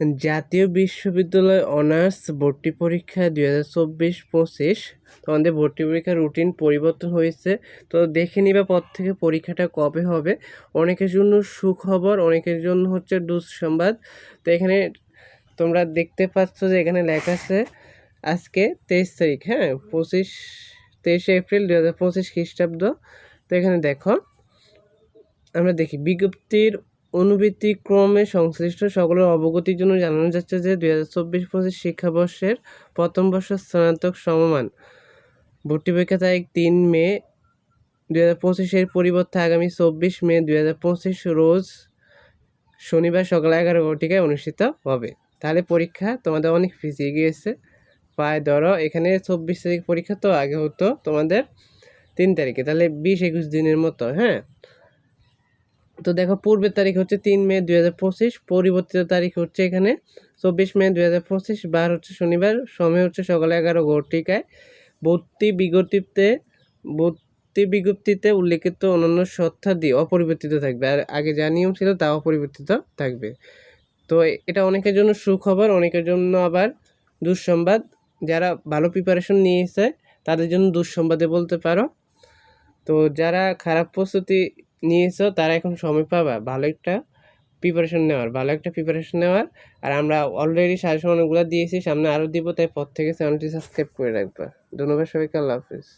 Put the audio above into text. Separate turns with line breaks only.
জাতীয় বিশ্ববিদ্যালয় অনার্স ভর্তি পরীক্ষা দুই হাজার চব্বিশ পঁচিশ। তো আমাদের ভর্তি পরীক্ষার রুটিন পরিবর্তন হয়েছে। তো দেখে নিবা পর থেকে পরীক্ষাটা কবে হবে। অনেকের জন্য সুখবর, অনেকের জন্য হচ্ছে দুঃসংবাদ। তো এখানে তোমরা দেখতে পাচ্ছ যে এখানে লেখা আছে, আজকে তেইশ তারিখ হ্যাঁ পঁচিশ, তেইশে এপ্রিল দু হাজার পঁচিশ খ্রিস্টাব্দ। তো এখানে দেখো, আমরা দেখি, বিজ্ঞপ্তির অনুবৃত্তি ক্রমে সংশ্লিষ্ট সকলের অবগতির জন্য জানানো যাচ্ছে যে দুই হাজার চব্বিশ পঁচিশ শিক্ষাবর্ষের প্রথম বর্ষ স্নাতক সমমান। ভর্তি পরীক্ষা তারিখ তিন মে দুই হাজার পঁচিশের পরিবর্তে আগামী চব্বিশ মে দুই হাজার পঁচিশ রোজ শনিবার সকাল এগারো ঘটিকায় অনুষ্ঠিত হবে। তাহলে পরীক্ষা তোমাদের অনেক পিছিয়ে গিয়েছে। প্রায় ধরো, এখানে চব্বিশ তারিখ পরীক্ষা তো আগে হতো তোমাদের তিন তারিখে, তাহলে বিশ একুশ দিনের মতো হ্যাঁ? তো দেখো পূর্বের তারিখ হচ্ছে তিন মে দুই হাজার পঁচিশ, পরিবর্তিত তারিখ হচ্ছে এখানে চব্বিশ মে দুই হাজার পঁচিশ, বার হচ্ছে শনিবার, সময় হচ্ছে সকাল এগারো ঘটিকায়। ভর্তি বিজ্ঞপ্তিতে ভর্তি বিজ্ঞপ্তিতে উল্লেখিত অন্যান্য সত্যাদি অপরিবর্তিত থাকবে। আর আগে যা নিয়ম ছিল তা অপরিবর্তিত থাকবে। তো এটা অনেকের জন্য সুখবর, অনেকের জন্য আবার দুঃসংবাদ। যারা ভালো প্রিপারেশন নিয়েছে, তাদের জন্য দুঃসংবাদে বলতে পারো। তো যারা খারাপ প্রস্তুতি নিয়েছো, তারা এখন সময় পাবা। ভালো একটা প্রিপারেশন নেওয়ার, ভালো একটা প্রিপারেশন নেওয়ার। আর আমরা অলরেডি সাজেশন অনেকগুলো দিয়েছি, সামনে আরও দিব, তাই পর থেকে চ্যানেলটি সাবস্ক্রাইব করে রাখবা। ধন্যবাদ সবাইকে, আল্লাহ হাফিজ।